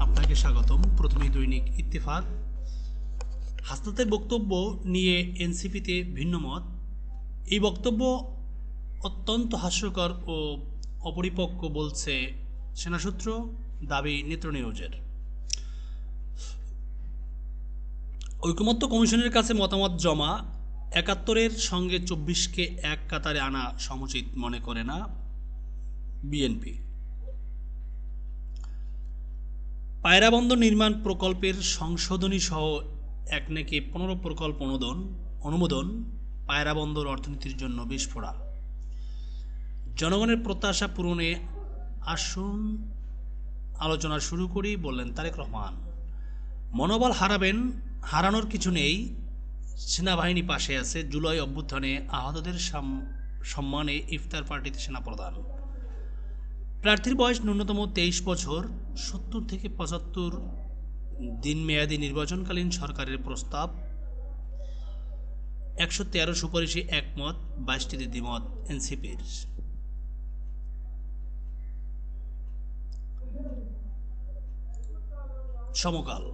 আপনাকে স্বাগতম। প্রথমে দৈনিক ইত্তেফাক। হাসনাতের বক্তব্য নিয়ে এনসিপিতে ভিন্ন মত। এই বক্তব্য অত্যন্ত হাস্যকর ও অপরিপক্ক বলছে সেনাসূত্র, দাবি নেত্র নিউজের। ঐকমত্য কমিশনের কাছে মতামত জমা। একাত্তরের সঙ্গে চব্বিশকে এক কাতারে আনা সমুচিত মনে করে না বিএনপি। পায়রাবন্দর নির্মাণ প্রকল্পের সংশোধনী সহ একনেকে পনেরো প্রকল্প অনুমোদন অনুমোদন পায়রাবন্দর অর্থনীতির জন্য বিস্ফোরা জনগণের প্রত্যাশা পূরণে আসুন, আলোচনা শুরু করি, বললেন তারেক রহমান। মনোবল হারাবেন, হারানোর কিছু নেই। সেনাবাহিনী পাশে আছে, জুলাই অভ্যুত্থানে আহতদের সম্মানে ইফতার পার্টিতে সেনাপ্রধান। প্রার্থীর বয়স ন্যূনতম তেইশ বছর। সত্তর থেকে পঁচাত্তর দিন মেয়াদী নির্বাচনকালীন সরকারের প্রস্তাব। একশো তেরো সুপারিশে একমত বাইশটিতে দ্বিমত এনসিপির। সমকাল।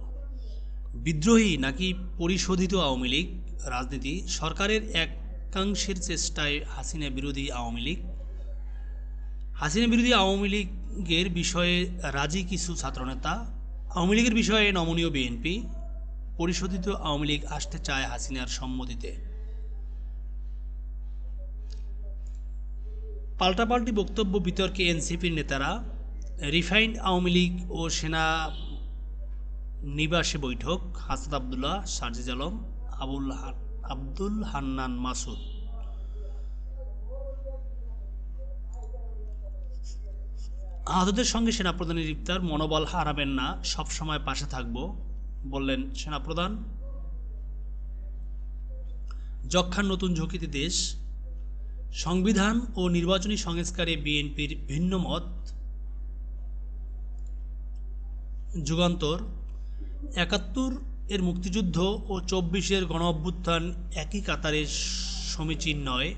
বিদ্রোহী নাকি পরিশোধিত আওয়ামী লীগ? রাজনীতি সরকারের একাংশের চেষ্টায় হাসিনা বিরোধী আওয়ামী লীগ। হাসিনা বিরোধী আওয়ামী লীগের বিষয়ে রাজি কিছু ছাত্রনেতা, আওয়ামী লীগের বিষয়ে নমনীয় বিএনপি, পরিশোধিত আওয়ামী লীগ আসতে চায় হাসিনার সম্মতিতে। পাল্টাপাল্টি বক্তব্য বিতর্কে এনসিপির নেতারা, রিফাইন্ড আওয়ামী লীগ ও সেনা নিবাসে বৈঠক হাসাদ আবদুল্লাহ সার্জিজ আলম, আবুল আব্দুল হান্নান মাসুদ। আহতদের সঙ্গে সেনাপ্রধানের ইফতার মনোবল হারাবেন না, সব সময় পাশে থাকব, বললেন সেনাপ্রধান। যক্ষার নতুন ঝুঁকিতে দেশ, সংবিধান ও নির্বাচনী সংস্কারে বিএনপির ভিন্ন মত। যুগান্তর, একাত্তর এর মুক্তিযুদ্ধ ও চব্বিশের গণ অভ্যুত্থান একই কাতারে সমীচীন নয়,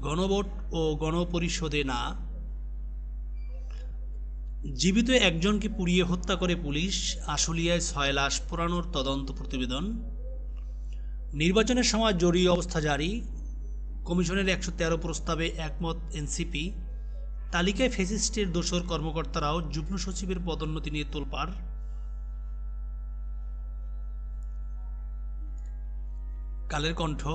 গণভোট ও গণপরিষদে না। জীবিত একজনকে পুড়িয়ে হত্যা করে পুলিশ আশুলিয়ায় ছয় লাশ পোড়ানোর তদন্ত প্রতিবেদন। নির্বাচনের সময় জরুরি অবস্থা জারি। কমিশনের একশো তেরো প্রস্তাবে একমত এনসিপি। তালিকায় ফেসিস্টের দোসর কর্মকর্তারাও যুগ্ম সচিবের পদোন্নতি নিয়ে তোলপাড়। কালের কণ্ঠ।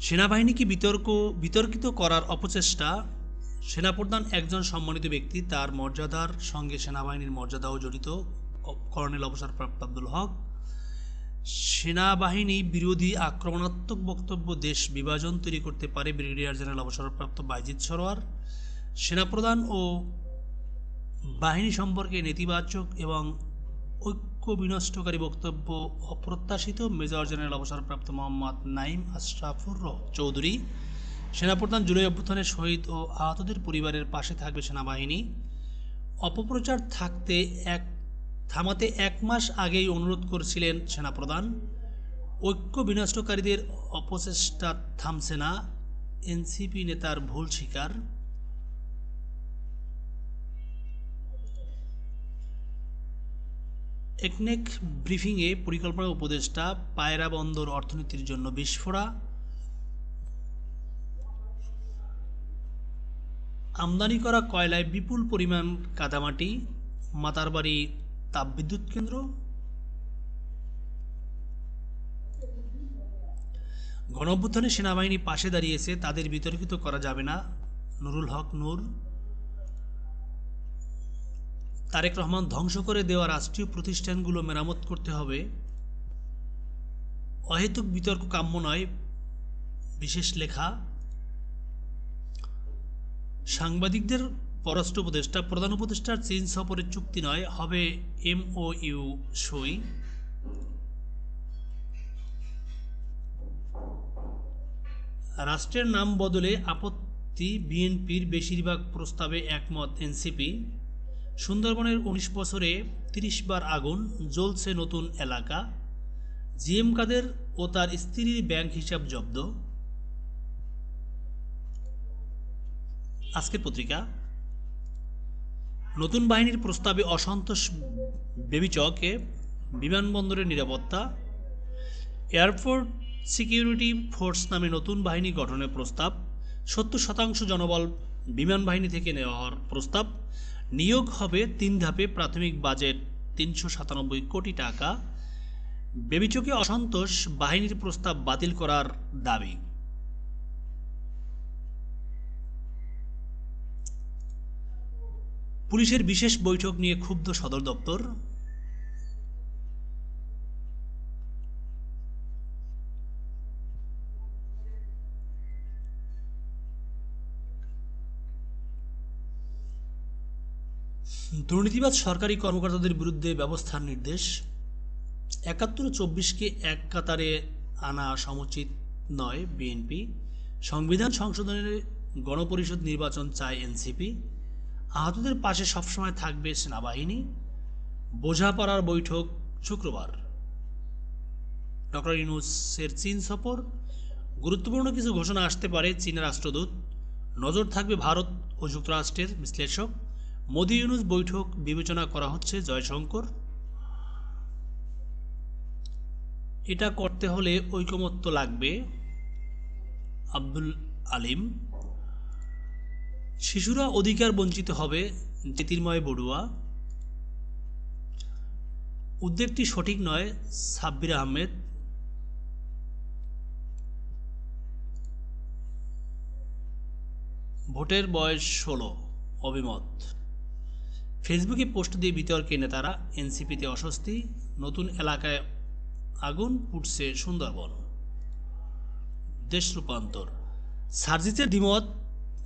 সেনাবাহিনীকে বিতর্ক, বিতর্কিত করার অপচেষ্টা। সেনাপ্রধান একজন সম্মানিত ব্যক্তি, তার মর্যাদার সঙ্গে সেনাবাহিনীর মর্যাদাও জড়িত কর্নেল অবসরপ্রাপ্ত আব্দুল হক। সেনাবাহিনী বিরোধী আক্রমণাত্মক বক্তব্য দেশ বিভাজন তৈরি করতে পারে ব্রিগেডিয়ার জেনারেল অবসরপ্রাপ্ত বাইজিৎ সরোয়ার। সেনাপ্রধান ও বাহিনী সম্পর্কে নেতিবাচক এবং ঐক্য বিনষ্টকারী বক্তব্য অপ্রত্যাশিত। মেজর জেনারেল অবসরপ্রাপ্ত মোহাম্মদ নাইম আশরাফুর চৌধুরী সেনাপ্রধান জুলাই অভ্যুত্থানের শহীদ ও আহতদের পরিবারের পাশে থাকবে সেনাবাহিনী। অপপ্রচার থাকতে এক, থামাতে এক মাস আগেই অনুরোধ করেছিলেন সেনাপ্রধান। ঐক্য বিনষ্টকারীদের অপচেষ্টা থামছে না, এনসিপি নেতার ভুল শিকার একনেক ব্রিফিংয়ে পরিকল্পনা উপদেষ্টা পায়রা বন্দর অর্থনীতির জন্য বিস্ফোরা। আমদানি করা কয়লায় বিপুল পরিমাণ কাদামাটি মাতারবাড়ি তাপবিদ্যুৎ কেন্দ্র। গণঅভ্যুত্থানে সেনাবাহিনী পাশে দাঁড়িয়েছে, তাদের বিতর্কিত করা যাবে না। নুরুল হক নূর। তারেক রহমান ধ্বংস করে দেওয়া রাষ্ট্রীয় প্রতিষ্ঠানগুলো মেরামত করতে হবে। অহেতুক বিতর্ক কাম্য নয়, বিশেষ লেখা। সাংবাদিকদের পররাষ্ট্র উপদেষ্টা, প্রধান উপদেষ্টার চীন সফরের চুক্তি নয়, হবে এমও ইউ সই। রাষ্ট্রের নাম বদলে আপত্তি বিএনপির বেশিরভাগ প্রস্তাবে একমত এনসিপি। সুন্দরবনের উনিশ বছরে তিরিশ বার আগুন, জ্বলছে নতুন এলাকা। জিএম কাদের ও তার স্ত্রীর ব্যাংক হিসাব জব্দ। আজকের পত্রিকা, নতুন বাহিনীর প্রস্তাবে অসন্তোষ বেবিচকে বিমানবন্দরের নিরাপত্তা এয়ারপোর্ট সিকিউরিটি ফোর্স নামে নতুন বাহিনী গঠনের প্রস্তাব, সত্তর শতাংশ জনবল বিমান বাহিনী থেকে নেওয়ার প্রস্তাব, নিয়োগ হবে তিন ধাপে প্রাথমিক বাজেট তিনশো সাতানব্বই কোটি টাকা। বেবিচকে অসন্তোষ বাহিনীর প্রস্তাব বাতিল করার দাবি। পুলিশের বিশেষ বৈঠক নিয়ে ক্ষুব্ধ সদর দপ্তর। দুর্নীতিবাদ সরকারি কর্মকর্তাদের বিরুদ্ধে ব্যবস্থার নির্দেশ। একাত্তর চব্বিশকে এক কাতারে আনা সমুচিত নয় বিএনপি। সংবিধান সংশোধনের গণপরিষদ নির্বাচন চায় এনসিপি। আহতদের পাশে সবসময় থাকবে সেনাবাহিনী। বোঝাপড়ার বৈঠক শুক্রবার। ডক্টর ইউনুসের চীন সফর। গুরুত্বপূর্ণ কিছু ঘোষণা আসতে পারে চীনের রাষ্ট্রদূত। নজর থাকবে ভারত ও যুক্তরাষ্ট্রের বিশ্লেষক। মোদি ইউনুস বৈঠক বিবেচনা করা হচ্ছে জয়শঙ্কর। এটা করতে হলে ঐকমত্য লাগবে। আব্দুল আলিম। শিশুরা অধিকার বঞ্চিত হবে, জ্যোতির্ময় বড়ুয়া। উদ্বেগটি সঠিক নয়, সাব্বির আহমেদ। ভোটের বয়স ষোলো, অভিমত। ফেসবুকে পোস্ট দিয়ে বিতর্কে নেতারা এনসিপিতে অস্বস্তি, নতুন এলাকায় আগুন পুটছে সুন্দরবন। দেশ রূপান্তর। সার্জিতের দ্বিমত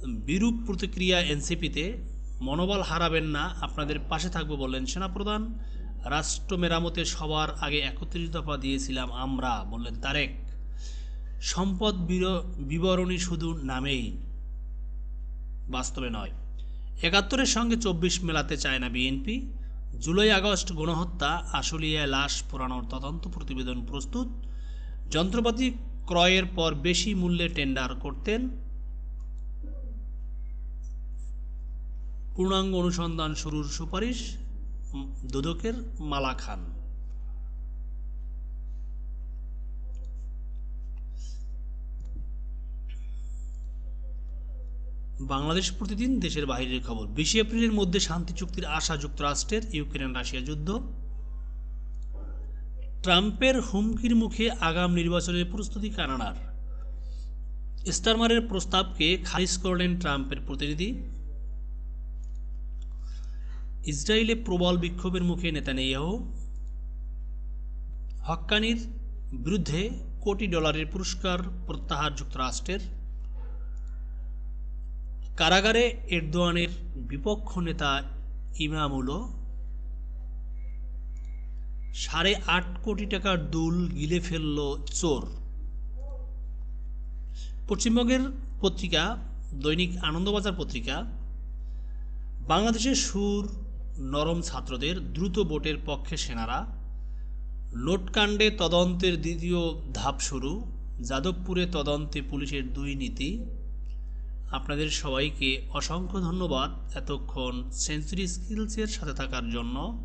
বিরূপ প্রতিক্রিয়া এনসিপিতে মনোবল হারাবেন না, আপনাদের পাশে থাকব বললেন সেনাপ্রধান। রাষ্ট্র মেরামতে সবার আগে একত্রিশ দফা দিয়েছিলাম আমরা, বললেন তারেক। সম্পদ বির- বিবরণী শুধু নামেই বাস্তবে নয়। একাত্তরের সঙ্গে চব্বিশ মেলাতে চায় না বিএনপি। জুলাই, আগস্ট গণহত্যা আশুলিয়ায় লাশ পোড়ানোর তদন্ত প্রতিবেদন প্রস্তুত। যন্ত্রপাতি ক্রয়ের পর বেশি মূল্যে টেন্ডার করতেন। পূর্ণাঙ্গ অনুসন্ধান শুরুর সুপারিশ দুদকের মালা খান। বাংলাদেশ প্রতিদিন দেশের বাইরের খবর। বিশে এপ্রিলের মধ্যে শান্তি চুক্তির আশা যুক্তরাষ্ট্রের, ইউক্রেন, রাশিয়া যুদ্ধ। ট্রাম্পের হুমকির মুখে আগাম নির্বাচনের প্রস্তুতি কানাডার। স্টারমারের প্রস্তাবকে খারিজ করলেন ট্রাম্পের প্রতিনিধি। ইসরায়েলে প্রবল বিক্ষোভের মুখে নেতা নেতানিয়াহু হক্কানির বিরুদ্ধে কোটি ডলারের পুরস্কার প্রত্যাহার যুক্তরাষ্ট্রের। কারাগারে এরদোয়ানের বিপক্ষ নেতা ইমামুলো সাড়ে আট কোটি টাকার দুল গিলে ফেলল চোর। পশ্চিমবঙ্গের পত্রিকা, দৈনিক আনন্দবাজার পত্রিকা, বাংলাদেশের সুর নরম ছাত্রদের দ্রুত বোটের পক্ষে সেনারা। লোটকাণ্ডে তদন্তের দ্বিতীয় ধাপ শুরু, যাদবপুরে তদন্তে পুলিশের দুই নীতি। আপনাদের সবাইকে অসংখ্য ধন্যবাদ এতক্ষণ সেঞ্চুরি স্কিলসের সাথে থাকার জন্য।